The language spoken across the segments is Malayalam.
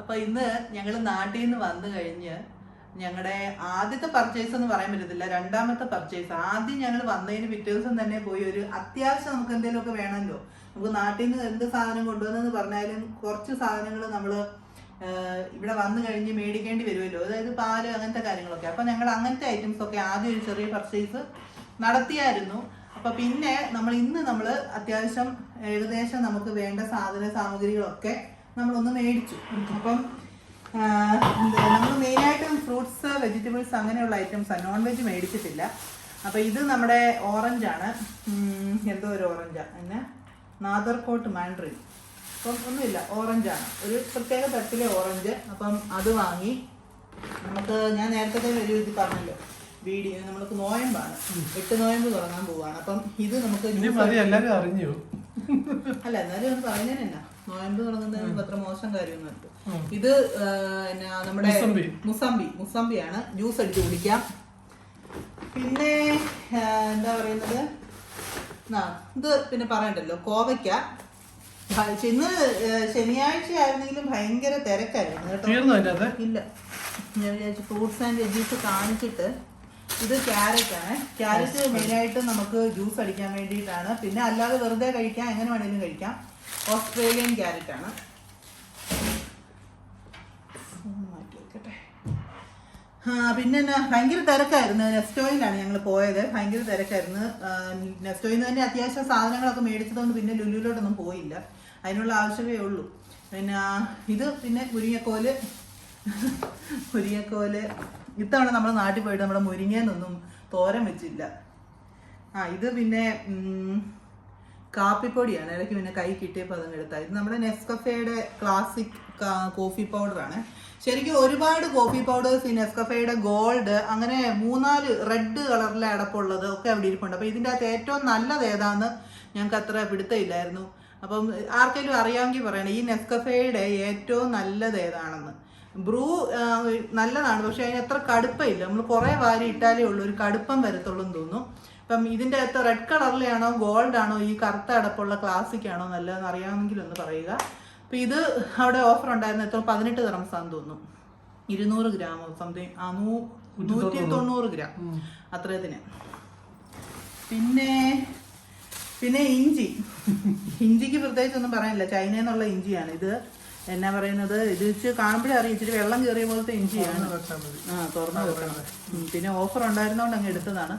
അപ്പൊ ഇന്ന് ഞങ്ങൾ നാട്ടിൽ നിന്ന് വന്നു കഴിഞ്ഞ് ഞങ്ങളുടെ ആദ്യത്തെ പർച്ചേസ് എന്ന് പറയാൻ പറ്റത്തില്ല രണ്ടാമത്തെ പർച്ചേസ് ആദ്യം ഞങ്ങൾ വന്നതിന് പിറ്റേ ദിവസം തന്നെ പോയി ഒരു അത്യാവശ്യം നമുക്ക് എന്തെങ്കിലുമൊക്കെ വേണമല്ലോ. നമുക്ക് നാട്ടിൽ നിന്ന് എന്ത് സാധനം കൊണ്ടുവന്നെന്ന് പറഞ്ഞാലും കുറച്ച് സാധനങ്ങൾ നമ്മൾ ഇവിടെ വന്നു കഴിഞ്ഞ് മേടിക്കേണ്ടി വരുമല്ലോ. അതായത് പാൽ അങ്ങനത്തെ കാര്യങ്ങളൊക്കെ. അപ്പൊ ഞങ്ങൾ അങ്ങനത്തെ ഐറ്റംസ് ഒക്കെ ആദ്യം ഒരു ചെറിയ പർച്ചേസ് നടത്തിയായിരുന്നു. അപ്പൊ പിന്നെ നമ്മൾ ഇന്ന് നമ്മൾ അത്യാവശ്യം ഏകദേശം നമുക്ക് വേണ്ട സാധന സാമഗ്രികളൊക്കെ നമ്മളൊന്ന് മേടിച്ചു. അപ്പം നമ്മൾ മെയിനായിട്ടും ഫ്രൂട്ട്സ് വെജിറ്റബിൾസ് അങ്ങനെയുള്ള ഐറ്റംസ് നോൺ വെജ് മേടിച്ചിട്ടില്ല. അപ്പോൾ ഇത് നമ്മുടെ ഓറഞ്ചാണ്. എന്തോ ഒരു ഓറഞ്ചാണ് പിന്നെ നാദർകോട്ട് മാൻഡ്രിൻ. അപ്പം ഒന്നുമില്ല ഓറഞ്ചാണ്. ഒരു പ്രത്യേക തരത്തിലെ ഓറഞ്ച്. അപ്പം അത് വാങ്ങി നമുക്ക് ഞാൻ നേരത്തെ ഒരു ഇത് പറഞ്ഞല്ലോ. വീഡിയോ നമ്മൾക്ക് നോയമ്പാണ്. എട്ട് നോയമ്പ് തുടങ്ങാൻ പോവാണ്. അപ്പം ഇത് നമുക്ക് അറിഞ്ഞു. അല്ല എന്നാലും ഒന്ന് പറഞ്ഞാലെന്നാ നോയമ്പ് തുടങ്ങുന്നതിന് അത്ര മോശം കാര്യമൊന്നുമില്ല. ഇത് എന്നാ നമ്മുടെ മുസാമ്പി. മുസമ്പി. മുസമ്പിയാണ്. ജ്യൂസ് അടിച്ച് കുടിക്കാം. പിന്നെ എന്താ പറയുന്നത്? ആ, ഇത് പിന്നെ പറയണ്ടല്ലോ. കോവയ്ക്ക. ഇന്ന് ശനിയാഴ്ച ആയിരുന്നെങ്കിലും ഭയങ്കര തിരക്കായിരുന്നു കേട്ടോ. ഇല്ല. ഞാൻ വിചാരിച്ചു ഫ്രൂട്ട്സ് ആൻഡ് വെജീസ് കാണിച്ചിട്ട് ഇത് ക്യാരറ്റ് ആണ് ക്യാരറ്റ് മെയിനായിട്ട് നമുക്ക് ജ്യൂസ് അടിക്കാൻ വേണ്ടിയിട്ടാണ്. പിന്നെ അല്ലാതെ വെറുതെ കഴിക്കാം. എങ്ങനെ വേണേലും കഴിക്കാം. ഓസ്ട്രേലിയൻ ക്യാരറ്റ് ആണ്. മാറ്റി വെക്കട്ടെ പിന്നെ ഭയങ്കര തിരക്കായിരുന്നു. നെസ്റ്റോയിലാണ് ഞങ്ങൾ പോയത്. ഭയങ്കര തിരക്കായിരുന്നു. നെസ്റ്റോയിൽ നിന്ന് തന്നെ അത്യാവശ്യം സാധനങ്ങളൊക്കെ മേടിച്ചതുകൊണ്ട് പിന്നെ ലുലുവിലോട്ടൊന്നും പോയില്ല. അതിനുള്ള ആവശ്യമേ ഉള്ളൂ. പിന്നെ ഇത് പിന്നെ മുരിങ്ങക്കോൽ. മുരിങ്ങക്കോൽ. ഇത്തവണ നമ്മൾ നാട്ടിൽ പോയിട്ട് നമ്മുടെ മുരിങ്ങേന്നൊന്നും തോരം വെച്ചില്ല. ആ ഇത് പിന്നെ കാപ്പിപ്പൊടിയാണ്. ഇടയ്ക്ക് പിന്നെ കൈ കിട്ടിയപ്പോൾ അതങ്ങ് എടുത്താൽ ഇത് നമ്മുടെ നെസ്കഫയുടെ ക്ലാസിക് കോഫി പൗഡറാണ് ശരിക്കും ഒരുപാട് കോഫി പൗഡേഴ്സ് ഈ നെസ്കഫയുടെ ഗോൾഡ് അങ്ങനെ മൂന്നാൽ റെഡ് കളറിലെ അടപ്പുള്ളത് ഒക്കെ അവിടെ ഇരിപ്പുണ്ട്. അപ്പോൾ ഇതിന്റെ അകത്ത് ഏറ്റവും നല്ലത് ഏതാന്ന് ഞങ്ങൾക്ക് അത്ര പിടുത്തമില്ലായിരുന്നു. അപ്പം ആർക്കെങ്കിലും അറിയാമെങ്കിൽ പറയണം ഈ നെസ്കഫയുടെ ഏറ്റവും നല്ലത് ഏതാണെന്ന്. ബ്രൂ നല്ലതാണ് പക്ഷെ അതിന് എത്ര കടുപ്പമില്ല. നമ്മൾ കുറേ വാരി ഇട്ടാലേ ഉള്ളൂ ഒരു കടുപ്പം വരത്തുള്ളൂ എന്ന് തോന്നുന്നു. അപ്പം ഇതിന്റെ അകത്ത് റെഡ് കളറിലാണോ ഗോൾഡ് ആണോ ഈ കറുത്ത അടപ്പുള്ള ക്ലാസിക് ആണോ നല്ലതെന്ന് അറിയാമെങ്കിൽ ഒന്ന് പറയുക. അപ്പം ഇത് അവിടെ ഓഫർ ഉണ്ടായിരുന്നു. എത്ര? പതിനെട്ട് തറംസാന്ന് തോന്നുന്നു. ഇരുന്നൂറ് ഗ്രാമോ സംതിങ് ആ നൂ നൂറ്റി തൊണ്ണൂറ്. ഗ്രാം അത്രയതിന് പിന്നെ പിന്നെ ഇഞ്ചി. ഇഞ്ചിക്ക് പ്രത്യേകിച്ച് ഒന്നും പറയാനില്ല. ചൈനയിൽ നിന്നുള്ള ഇഞ്ചിയാണ് ഇത്. എന്നാ പറയുന്നത്? ഇത് വെച്ച് കാണുമ്പോഴേ അറിയാം. ഇച്ചിരി വെള്ളം കയറിയ പോലത്തെ ഇഞ്ചിയാണ് ആ തുറന്നു വെക്കണം. പിന്നെ ഓഫർ ഉണ്ടായിരുന്നോണ്ട് അങ്ങ് എടുത്തതാണ്.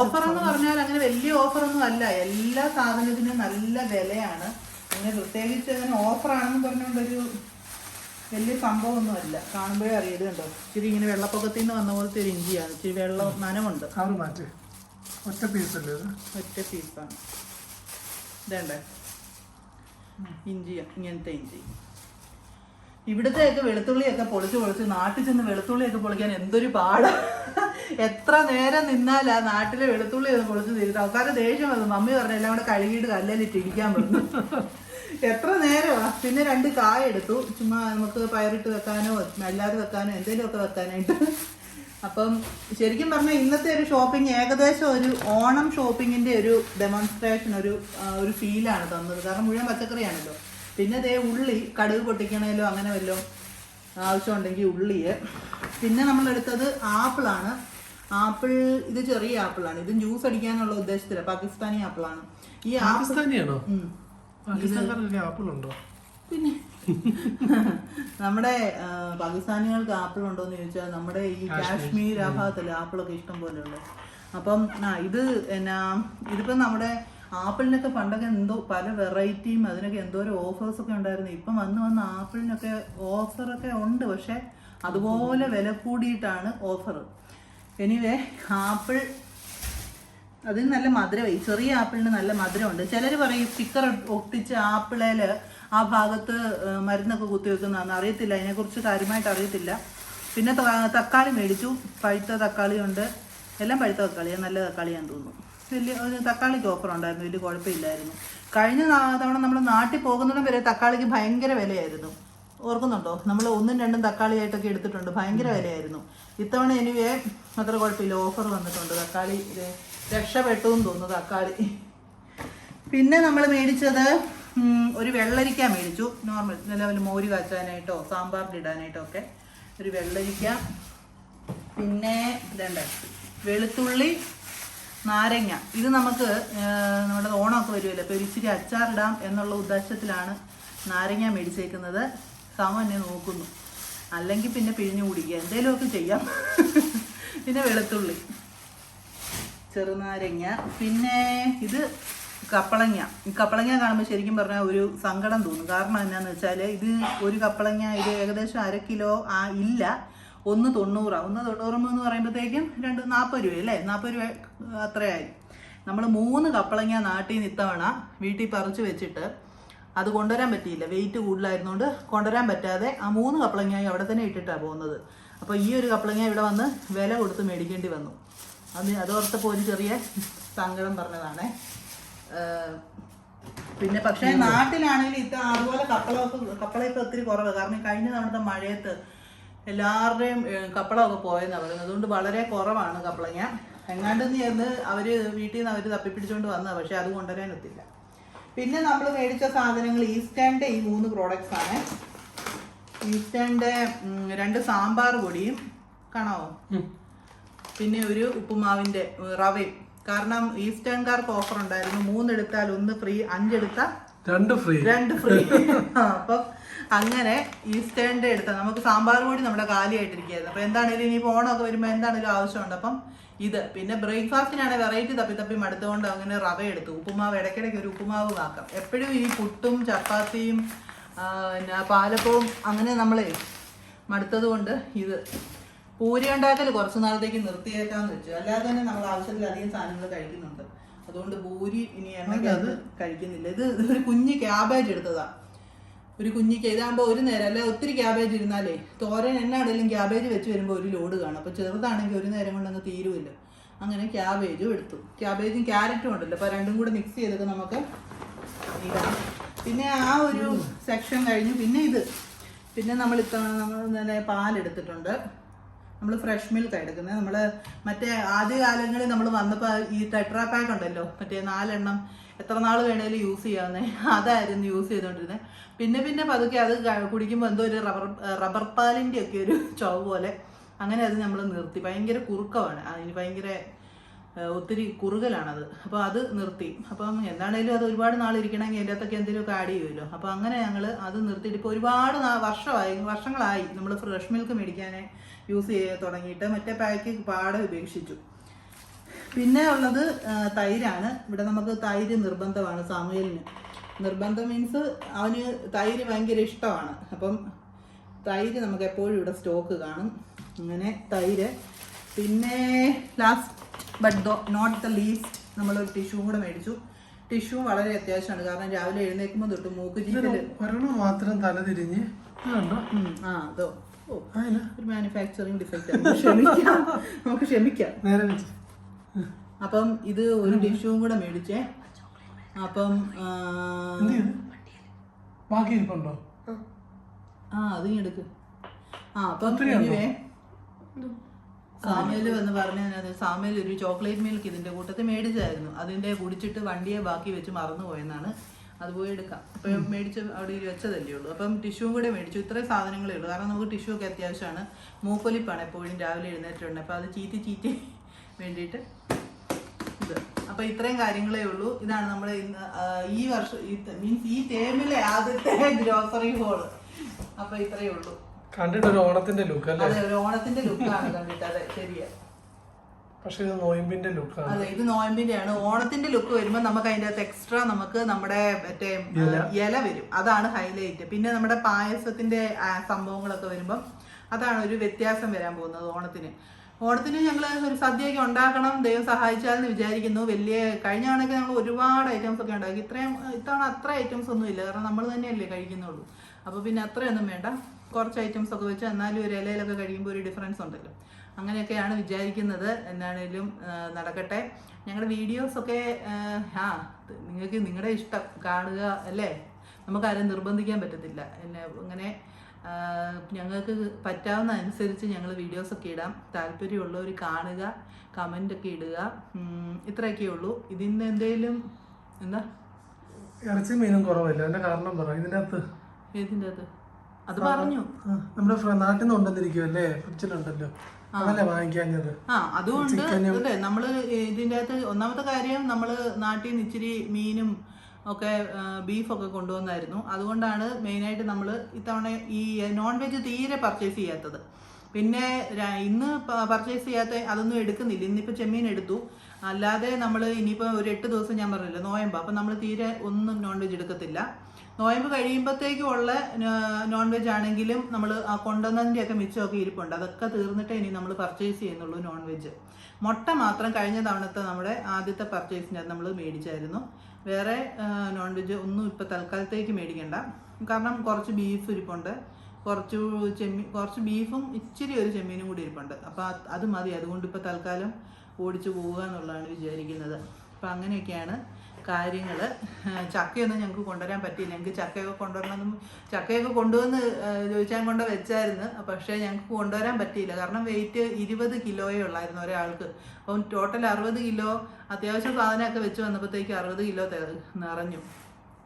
ഓഫർ എന്ന് പറഞ്ഞാൽ അങ്ങനെ വലിയ ഓഫർ ഒന്നും അല്ല. എല്ലാ സാധനത്തിനും നല്ല വിലയാണ്. അങ്ങനെ പ്രത്യേകിച്ച് അങ്ങനെ ഓഫർ ആണെന്ന് പറഞ്ഞുകൊണ്ടൊരു വലിയ സംഭവമൊന്നും അല്ല. കാണുമ്പോഴേ അറിയത് കണ്ടോ? ഇച്ചിരി ഇങ്ങനെ വെള്ളപ്പൊക്കത്തിൽ നിന്ന് വന്ന പോലത്തെ ഒരു ഇഞ്ചിയാണ്. ഇച്ചിരി വെള്ളം നനമുണ്ട് ഒറ്റ ഒറ്റ പീസാണ് ഇതേണ്ടേ? ഇഞ്ചി ഇങ്ങനത്തെ ഇഞ്ചി. ഇവിടുത്തെയൊക്കെ വെളുത്തുള്ളിയൊക്കെ പൊളിച്ച് പൊളിച്ച് നാട്ടിൽ ചെന്ന് വെളുത്തുള്ളിയൊക്കെ പൊളിക്കാൻ എന്തൊരു പാടാ. എത്ര നേരം നിന്നാലാ നാട്ടിലെ വെളുത്തുള്ളി ഒന്ന് പൊളിച്ച് തീരുന്നത് ആൾക്കാരെ ദേഷ്യം വന്നു. മമ്മി പറഞ്ഞ എല്ലാം കൂടെ കഴുകിയിട്ട് കല്ലിലിട്ട് ഇരിക്കാൻ പറഞ്ഞു. എത്ര നേരമാ. പിന്നെ രണ്ട് കായ എടുത്തു. ചുമ്മാ നമുക്ക് പയറിട്ട് വെക്കാനോ അല്ലാതെ വെക്കാനോ എന്തെങ്കിലും ഒക്കെ വെക്കാനായിട്ട്. അപ്പം ശരിക്കും പറഞ്ഞാൽ ഇന്നത്തെ ഒരു ഷോപ്പിംഗ് ഏകദേശം ഒരു ഓണം ഷോപ്പിങ്ങിന്റെ ഒരു ഡെമോൺസ്ട്രേഷൻ ഒരു ഒരു ഫീലാണ് തന്നത്. കാരണം മുഴുവൻ പച്ചക്കറിയാണല്ലോ. പിന്നെ ദേ ഉള്ളി കടുക് പൊട്ടിക്കണേലോ അങ്ങനെ വല്ലോ ആവശ്യമുണ്ടെങ്കിൽ ഉള്ളിയെ. പിന്നെ നമ്മൾ എടുത്തത് ആപ്പിളാണ്. ആപ്പിൾ ഇത് ചെറിയ ആപ്പിളാണ്. ഇത് ജ്യൂസ് അടിക്കാനുള്ള ഉദ്ദേശത്തില്ല പാകിസ്ഥാനി ആപ്പിളാണ്. ഈ പാകിസ്ഥാനിയാണോ? ഉണ്ടോ പിന്നെ നമ്മുടെ പാകിസ്ഥാനികൾക്ക് ആപ്പിൾ ഉണ്ടോ എന്ന് ചോദിച്ചാൽ നമ്മുടെ ഈ കാശ്മീർ. ആ ഭാഗത്തല്ലേ ആപ്പിളൊക്കെ ഇഷ്ടം പോലെ ഉള്ളത് അപ്പം ആ ഇത് എന്നാ ഇതിപ്പം നമ്മുടെ ആപ്പിളിനൊക്കെ പണ്ടൊക്കെ എന്തോ പല വെറൈറ്റിയും അതിനൊക്കെ എന്തോരം ഓഫേഴ്സ് ഒക്കെ ഉണ്ടായിരുന്നു. ഇപ്പം വന്ന് വന്ന് ആപ്പിളിനൊക്കെ ഓഫറൊക്കെ ഉണ്ട്. പക്ഷെ അതുപോലെ വില കൂടിയിട്ടാണ് ഓഫർ എനിവേ ആപ്പിൾ അതിന് നല്ല മധുരമായി ചെറിയ ആപ്പിളിന് നല്ല മധുരമുണ്ട്. ചിലർ പറയും സ്റ്റിക്കർ ഒട്ടിച്ച് ആപ്പിളേൽ ആ ഭാഗത്ത് മരുന്നൊക്കെ കുത്തി വെക്കുന്നതാണെന്ന് അറിയത്തില്ല. അതിനെക്കുറിച്ച് കാര്യമായിട്ട് അറിയത്തില്ല. പിന്നെ തക്കാളി മേടിച്ചു. പഴുത്ത തക്കാളിയുണ്ട്. എല്ലാം പഴുത്ത തക്കാളിയാണ് നല്ല തക്കാളിയാന്ന് തോന്നുന്നു. വലിയ ഒരു തക്കാളിക്ക് ഓഫർ ഉണ്ടായിരുന്നു വലിയ കുഴപ്പമില്ലായിരുന്നു. കഴിഞ്ഞ തവണ നമ്മൾ നാട്ടിൽ പോകുന്നിടം വരെ തക്കാളിക്ക് ഭയങ്കര വിലയായിരുന്നു. ഓർക്കുന്നുണ്ടോ? നമ്മൾ ഒന്നും രണ്ടും തക്കാളിയായിട്ടൊക്കെ എടുത്തിട്ടുണ്ട് ഭയങ്കര വിലയായിരുന്നു. ഇത്തവണ എനിവേ അത്ര കുഴപ്പമില്ല ഓഫർ വന്നിട്ടുണ്ട്. തക്കാളി രക്ഷപ്പെട്ടു എന്ന് തോന്നുന്നു തക്കാളി. പിന്നെ നമ്മൾ മേടിച്ചത് ഒരു വെള്ളരിക്ക മേടിച്ചു. നോർമൽ നിലവിൽ മോര് കാച്ചാനായിട്ടോ സാമ്പാറിലിടാനായിട്ടോ ഒക്കെ ഒരു വെള്ളരിക്ക. പിന്നെ ഇതണ്ട് വെളുത്തുള്ളി നാരങ്ങ. ഇത് നമുക്ക് നമ്മുടെ ഓണമൊക്കെ വരുമല്ലോ. അപ്പോൾ ഇച്ചിരി അച്ചാറിടാം എന്നുള്ള ഉദ്ദേശത്തിലാണ് നാരങ്ങ മേടിച്ചേക്കുന്നത്. സമം എന്നെ നോക്കുന്നു. അല്ലെങ്കിൽ പിന്നെ പിഴിഞ്ഞു കുടിക്കുക. എന്തെങ്കിലുമൊക്കെ ചെയ്യാം. പിന്നെ വെളുത്തുള്ളി. ചെറുനാരങ്ങ. പിന്നെ ഇത് കപ്പളങ്ങ. കപ്പളങ്ങ കാണുമ്പോൾ ശരിക്കും പറഞ്ഞാൽ ഒരു സങ്കടം തോന്നും. കാരണം എന്നാന്ന് വെച്ചാൽ ഇത് ഒരു കപ്പളങ്ങ ഇത് ഏകദേശം അര കിലോ ആ ഇല്ല. ഒന്ന് തൊണ്ണൂറാണ് ഒന്ന് തൊണ്ണൂറ് എന്ന് പറയുമ്പോഴത്തേക്കും രണ്ട് നാൽപ്പത് രൂപ അല്ലേ? നാൽപ്പത് രൂപ അത്രയായി. നമ്മൾ മൂന്ന് കപ്പളങ്ങ നാട്ടിൽ നിന്ന് ഇത്തവണ വീട്ടിൽ പറിച്ച് വെച്ചിട്ട് അത് കൊണ്ടുവരാൻ പറ്റിയില്ല. വെയിറ്റ് കൂടുതലായിരുന്നുകൊണ്ട് കൊണ്ടുവരാൻ പറ്റാതെ ആ മൂന്ന് കപ്പളങ്ങായി അവിടെ തന്നെ ഇട്ടിട്ടാണ് പോകുന്നത്. അപ്പോൾ ഈ ഒരു കപ്പളങ്ങ ഇവിടെ വന്ന് വില കൊടുത്ത് മേടിക്കേണ്ടി വന്നു. അത് അതോർത്തപ്പോൾ ഒരു ചെറിയ സങ്കടം പറഞ്ഞതാണേ. പിന്നെ പക്ഷേ നാട്ടിലാണെങ്കിൽ ഇത്ത അതുപോലെ കപ്പളൊക്കെ കപ്പളയൊക്കെ ഒത്തിരി കുറവ്. കാരണം കഴിഞ്ഞ തവണത്തെ മഴയത്ത് എല്ലാവരുടെയും കപ്പളമൊക്കെ പോയെന്നാണ് പറയുന്നത്. അതുകൊണ്ട് വളരെ കുറവാണ് കപ്പളങ്ങ. എങ്ങാണ്ട് ചെന്ന് അവർ വീട്ടിൽ നിന്ന് അവർ തപ്പിപ്പിടിച്ചുകൊണ്ട് വന്നതാണ് പക്ഷേ അത് കൊണ്ടുവരാൻ ഒത്തില്ല. പിന്നെ നമ്മൾ മേടിച്ച സാധനങ്ങൾ ഈസ്റ്റേണിന്റെ ഈ മൂന്ന് പ്രോഡക്റ്റ്സ് ആണ്. ഈസ്റ്റേണിന്റെ രണ്ട് സാമ്പാർ പൊടിയും കാണാവോ? പിന്നെ ഒരു ഉപ്പുമാവിന്റെ റവയും. കാരണം ഈസ്റ്റേൺകാർക്ക് ഓഫർ ഉണ്ടായിരുന്നു. മൂന്നെടുത്താൽ ഒന്ന് ഫ്രീ അഞ്ചെടുത്താൽ രണ്ട് ഫ്രീ രണ്ട് ഫ്രീ അപ്പം അങ്ങനെ ഈസ്റ്റേണിന്റെ എടുത്ത നമുക്ക് സാമ്പാർ കൂടി നമ്മുടെ കാലിയായിട്ടിരിക്കുകയായിരുന്നു. അപ്പൊ എന്താണേലും ഇനി ഓണമൊക്കെ വരുമ്പോൾ എന്താണേലും ആവശ്യമുണ്ട്. അപ്പം ഇത്. പിന്നെ ബ്രേക്ക്ഫാസ്റ്റിനാണ് വെറൈറ്റി തപ്പി തപ്പി മടുത്തുകൊണ്ട് അങ്ങനെ റവ എടുത്തു. ഉപ്പുമാവ് ഇടയ്ക്കിടയ്ക്ക് ഒരു ഉപ്പുമാവ് ആക്കാം എപ്പോഴും ഈ പുട്ടും ചപ്പാത്തിയും പിന്നെ പാലപ്പവും അങ്ങനെ നമ്മൾ മടുത്തത് കൊണ്ട് ഇത് പൂരി ഉണ്ടാക്കൽ കുറച്ച് നാളത്തേക്ക് നിർത്തിയേക്കാന്ന് വെച്ചു. അല്ലാതെ തന്നെ നമ്മൾ ആവശ്യത്തിലധികം സാധനങ്ങൾ കഴിക്കുന്നുണ്ട്. അതുകൊണ്ട് പൂരി ഇനി എണ്ണയ്ക്കകത്ത് കഴിക്കുന്നില്ല. ഇത് ഒരു കുഞ്ഞ് ക്യാബേജ് എടുത്തതാ. ഒരു കുഞ്ഞിക്ക് ഇതാകുമ്പോൾ ഒരു നേരം അല്ലെ ഒത്തിരി ക്യാബേജ് ഇരുന്നാലേ തോരൻ എന്നാണേലും ക്യാബേജ് വെച്ച് വരുമ്പോൾ ഒരു ലോഡ് കാണും. അപ്പോൾ ചെറുതാണെങ്കിൽ ഒരു നേരം കൊണ്ടങ്ങ് തീരുമില്ല അങ്ങനെ ക്യാബേജും എടുത്തു. ക്യാബേജും ക്യാരറ്റും ഉണ്ടല്ലോ. അപ്പോൾ രണ്ടും കൂടെ മിക്സ് ചെയ്തിട്ട് നമുക്ക് ഇടാം. പിന്നെ ആ ഒരു സെക്ഷൻ കഴിഞ്ഞു. പിന്നെ ഇത്. പിന്നെ നമ്മൾ ഇത്തവണ നമ്മൾ പാലെടുത്തിട്ടുണ്ട്. നമ്മൾ ഫ്രഷ് മിൽക്ക് എടുക്കുന്നത്. നമ്മൾ മറ്റേ ആദ്യ കാലങ്ങളിൽ നമ്മൾ വന്നപ്പോൾ ഈ ടെട്രാ പാക്ക് ഉണ്ടല്ലോ മറ്റേ നാലെണ്ണം എത്ര നാൾ വേണേലും യൂസ് ചെയ്യാവുന്നേ. അതായിരുന്നു യൂസ് ചെയ്തുകൊണ്ടിരുന്നത് പിന്നെ പിന്നെ പതുക്കെ അത് കുടിക്കുമ്പോൾ എന്തോ ഒരു റബ്ബർ റബ്ബർ പാലിന്റെ ഒക്കെ ഒരു ചുവ പോലെ. അങ്ങനെ അത് നമ്മൾ നിർത്തി. ഭയങ്കര കുറുക്കമാണ്. അതിന് ഭയങ്കര ഒത്തിരി കുറുകലാണത്. അപ്പോൾ അത് നിർത്തി. അപ്പം എന്താണേലും അത് ഒരുപാട് നാൾ ഇരിക്കണമെങ്കിൽ അതിന്റെ അകത്തൊക്കെ എന്തെങ്കിലുമൊക്കെ ആഡ് ചെയ്യുമല്ലോ. അപ്പോൾ അങ്ങനെ ഞങ്ങൾ അത് നിർത്തിയിട്ട് ഇപ്പോൾ ഒരുപാട് വർഷമായി വർഷങ്ങളായി നമ്മൾ ഫ്രഷ് മിൽക്ക് മേടിക്കാൻ യൂസ് ചെയ്ത് തുടങ്ങിയിട്ട് മറ്റേ പാക്ക് പാടെ ഉപേക്ഷിച്ചു. പിന്നെ ഉള്ളത് തൈരാണ്. ഇവിടെ നമുക്ക് തൈര് നിർബന്ധമാണ് സാമുയലിന് നിർബന്ധം മീൻസ് അവന് തൈര് ഭയങ്കര ഇഷ്ടമാണ്. അപ്പം തൈര് നമുക്ക് എപ്പോഴും ഇവിടെ സ്റ്റോക്ക് കാണും. അങ്ങനെ തൈര്. പിന്നെ last but though not the least നമ്മളൊരു ടിഷ്യൂ കൂടെ മേടിച്ചു. ടിഷ്യൂ വളരെ അത്യാവശ്യമാണ്. കാരണം രാവിലെ എഴുന്നേൽക്കുമ്പോൾ തൊട്ട് മൂക്ക് ഒരെണ്ണം മാത്രം തല തിരിഞ്ഞ്. ആ അതോ. ഒരു മാനുഫാക്ചറിങ് ഡിഫക്റ്റ് ക്ഷമിക്കാം. നമുക്ക് ക്ഷമിക്കാം. അപ്പം ഇത് ഒരു ടിഷ്യൂവും കൂടെ മേടിച്ചേ. അപ്പം ആ, എന്ത് ചെയ്ത്? ബാക്കി ഇരിപ്പുണ്ടോ? ആ അത് എടുക്ക്. ആ അപ്പം സാമേൽ വന്ന് പറഞ്ഞത് സാമേൽ ഒരു ചോക്ലേറ്റ് മിൽക്ക് ഇതിന്റെ കൂട്ടത്തിൽ മേടിച്ചായിരുന്നു. അതിന്റെ കുടിച്ചിട്ട് വണ്ടിയെ ബാക്കി വെച്ച് മറന്നു പോയെന്നാണ് അത് പോയി എടുക്കാം. അപ്പം മേടിച്ച് അവിടെ വെച്ചതല്ലേ ഉള്ളൂ. അപ്പം ടിഷ്യൂവും കൂടെ മേടിച്ചു. ഇത്രയും സാധനങ്ങളേ ഉള്ളൂ. കാരണം നമുക്ക് ടിഷ്യൂ ഒക്കെ അത്യാവശ്യമാണ്. മൂക്കൊലിപ്പാണ് എപ്പോഴും രാവിലെ എഴുന്നേറ്റുണ്ട് അപ്പോൾ അത് ചീറ്റി ചീറ്റി വേണ്ടിയിട്ട് ഇത്. അപ്പൊ ഇത്രയും കാര്യങ്ങളേ ഉള്ളൂ. ഇതാണ് നമ്മൾ ഇന്ന് ഈ വർഷം മീൻസ് ഈ ടേമിലെ ആദ്യത്തെ ഗ്രോസറി ഹോൾ. അപ്പൊ ഇത്രയേ ഉള്ളൂ. കണ്ടിട്ട് ഒരു ഓണത്തിന്റെ ലുക്ക് അല്ലേ? അതെ ഒരു ഓണത്തിന്റെ ലുക്കാണ് കണ്ടിട്ട്. അതെ ശരിയാ. പക്ഷെ ഇത് നോയമ്പിന്റെ ലുക്കാണ് അതെ ഇത് നോയമ്പിന്റെ ആണ് ഓണത്തിന്റെ ലുക്ക് വരുമ്പോൾ നമുക്ക് അതിന്റെ അകത്ത് എക്സ്ട്രാ നമുക്ക് നമ്മുടെ മറ്റേ ഇല. വരും. അതാണ് ഹൈലൈറ്റ് പിന്നെ നമ്മുടെ പായസത്തിന്റെ സംഭവങ്ങളൊക്കെ വരുമ്പം അതാണ് ഒരു വ്യത്യാസം വരാൻ പോകുന്നത് ഓണത്തിന്. ഓണത്തിന് ഞങ്ങൾ ഒരു സദ്യയൊക്കെ ഉണ്ടാക്കണം ദൈവം സഹായിച്ചാലെന്ന് വിചാരിക്കുന്നു. വലിയ കഴിഞ്ഞ ആണെങ്കിൽ ഞങ്ങൾ ഒരുപാട് ഐറ്റംസ് ഒക്കെ ഉണ്ടാക്കി. ഇത്രയും ഇത്തവണ അത്ര ഐറ്റംസ് ഒന്നും ഇല്ല. കാരണം നമ്മൾ തന്നെയല്ലേ കഴിക്കുന്നുള്ളൂ. അപ്പോൾ പിന്നെ അത്രയൊന്നും വേണ്ട. കുറച്ച് ഐറ്റംസ് ഒക്കെ വെച്ച് എന്നാലും ഒരു ഇലയിലൊക്കെ കഴിയുമ്പോൾ ഒരു ഡിഫറൻസ് ഉണ്ടല്ലോ. അങ്ങനെയൊക്കെയാണ് വിചാരിക്കുന്നത്. എന്നാണേലും നടക്കട്ടെ. ഞങ്ങളുടെ വീഡിയോസൊക്കെ ആ നിങ്ങൾക്ക് നിങ്ങളുടെ ഇഷ്ടം കാണുക അല്ലേ? നമുക്കാരും നിർബന്ധിക്കാൻ പറ്റത്തില്ല. എന്നെ അങ്ങനെ ഞങ്ങൾക്ക് പറ്റാവുന്ന അനുസരിച്ച് ഞങ്ങൾ വീഡിയോസൊക്കെ ഇടാം. താല്പര്യമുള്ളവർ കാണുക കമന്റൊക്കെ ഇടുക. ഇത്രയൊക്കെ ഉള്ളൂ. ഇതിന് എന്തെങ്കിലും എന്താ? ഇറച്ചി മീനും കുറവല്ല? അതിന്റെ കാരണം പറ. ഇതിന്റെ അകത്ത് ഏതിന്റെ അത് അത് പറഞ്ഞു. നമ്മുടെ നാട്ടിൽ നിന്ന് ഫ്രിഡ്ജിലുണ്ടല്ലോ. അതല്ലേ വാങ്ങിക്കാഞ്ഞത്? ആ അതുകൊണ്ട് അല്ലേ നമ്മൾ ഇതിന്റെ അകത്ത് ഒന്നാമത്തെ കാര്യം നമ്മൾ നാട്ടിൽ നിന്ന് ഇച്ചിരി മീനും ഒക്കെ ബീഫൊക്കെ കൊണ്ടുവന്നായിരുന്നു. അതുകൊണ്ടാണ് മെയിനായിട്ട് നമ്മൾ ഇത്തവണ ഈ നോൺ വെജ് തീരെ പർച്ചേസ് ചെയ്യാത്തത്. പിന്നെ ഇന്ന് പർച്ചേസ് ചെയ്യാത്ത അതൊന്നും എടുക്കുന്നില്ല. ഇന്നിപ്പോൾ ചെമ്മീൻ എടുത്തു. അല്ലാതെ നമ്മൾ ഇനിയിപ്പോൾ ഒരു എട്ട് ദിവസം ഞാൻ പറഞ്ഞില്ല നോയമ്പ്. അപ്പം നമ്മൾ തീരെ ഒന്നും നോൺ വെജ് എടുക്കത്തില്ല. നോയമ്പ് കഴിയുമ്പോഴത്തേക്കും ഉള്ള നോൺ വെജ് ആണെങ്കിലും നമ്മൾ ആ കൊണ്ടുവന്നതിന്റെയൊക്കെ മിച്ചമൊക്കെ ഇരിപ്പുണ്ട്. അതൊക്കെ തീർന്നിട്ടേ ഇനി നമ്മൾ പർച്ചേസ് ചെയ്യുന്നുള്ളൂ നോൺ വെജ് മുട്ട മാത്രം കഴിഞ്ഞ തവണത്തെ നമ്മുടെ ആദ്യത്തെ പർച്ചേസിനകത്ത് നമ്മൾ മേടിച്ചായിരുന്നു. വേറെ നോൺ വെജ് ഒന്നും ഇപ്പോൾ തൽക്കാലത്തേക്ക് മേടിക്കണ്ട. കാരണം കുറച്ച് ബീഫ് ഇരിപ്പുണ്ട്. കുറച്ച് ചെമ്മീൻ കുറച്ച് ബീഫും ഇച്ചിരി ഒരു ചെമ്മീനും കൂടി ഇരിപ്പുണ്ട്. അപ്പോൾ അത് മതി. അതുകൊണ്ട് ഇപ്പോൾ തൽക്കാലം ഓടിച്ചു പോവുക എന്നുള്ളതാണ് വിചാരിക്കുന്നത്. അപ്പം അങ്ങനെയൊക്കെയാണ് കാര്യങ്ങൾ. ചക്കയൊന്നും ഞങ്ങൾക്ക് കൊണ്ടുവരാൻ പറ്റിയില്ല. ഞങ്ങൾക്ക് ചക്കയൊക്കെ കൊണ്ടുവരണമെന്നും ചക്കയൊക്കെ കൊണ്ടുവന്ന് ചോദിച്ചാൽ കൊണ്ട് വെച്ചായിരുന്നു. പക്ഷേ ഞങ്ങൾക്ക് കൊണ്ടുവരാൻ പറ്റിയില്ല. കാരണം വെയിറ്റ് ഇരുപത് കിലോയേ ഉള്ളായിരുന്നു ഒരാൾക്ക്. അപ്പം ടോട്ടൽ അറുപത് കിലോ അത്യാവശ്യം സാധനമൊക്കെ വെച്ച് വന്നപ്പോഴത്തേക്ക് അറുപത് കിലോ നിറഞ്ഞു.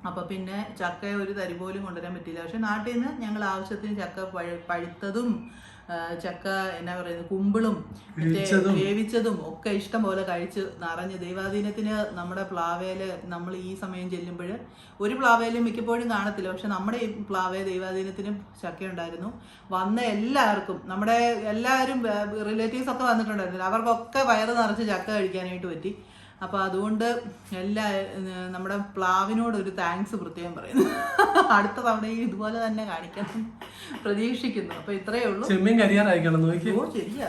അപ്പോൾ പിന്നെ ചക്ക ഒരു തരി പോലും കൊണ്ടുവരാൻ പറ്റിയില്ല. പക്ഷേ നാട്ടിൽ നിന്ന് ഞങ്ങൾ ആവശ്യത്തിന് ചക്ക പഴുത്തതും ചക്ക എന്നാ പറയുന്നത് കുമ്പിളും വേവിച്ചതും. ഒക്കെ ഇഷ്ടം പോലെ കഴിച്ച് നിറഞ്ഞ് ദൈവാധീനത്തിന് നമ്മുടെ പ്ലാവേൽ നമ്മൾ ഈ സമയം ചെല്ലുമ്പോൾ ഒരു പ്ലാവേലും മിക്കപ്പോഴും കാണത്തില്ല. പക്ഷെ നമ്മുടെ ഈ പ്ലാവേ ദൈവാധീനത്തിനും ചക്ക ഉണ്ടായിരുന്നു വന്ന എല്ലാവർക്കും നമ്മുടെ എല്ലാവരും റിലേറ്റീവ്സ് ഒക്കെ വന്നിട്ടുണ്ടായിരുന്നു. അവർക്കൊക്കെ വയറ് നിറച്ച് ചക്ക കഴിക്കാനായിട്ട് പറ്റി. അപ്പോൾ അതുകൊണ്ട് എല്ലാ നമ്മുടെ പ്ലാവിനോട് ഒരു താങ്ക്സ് പ്രത്യേകം പറയുന്നു. അടുത്ത തവണയും ഇതുപോലെ തന്നെ കാണിക്കണം. പ്രതീക്ഷിക്കുന്നു. അപ്പോൾ ഇത്രയേ ഉള്ളൂ. ചെമ്മീൻ കരിയാറായിക്കണം നോക്കി. ഓ ശരിയാ.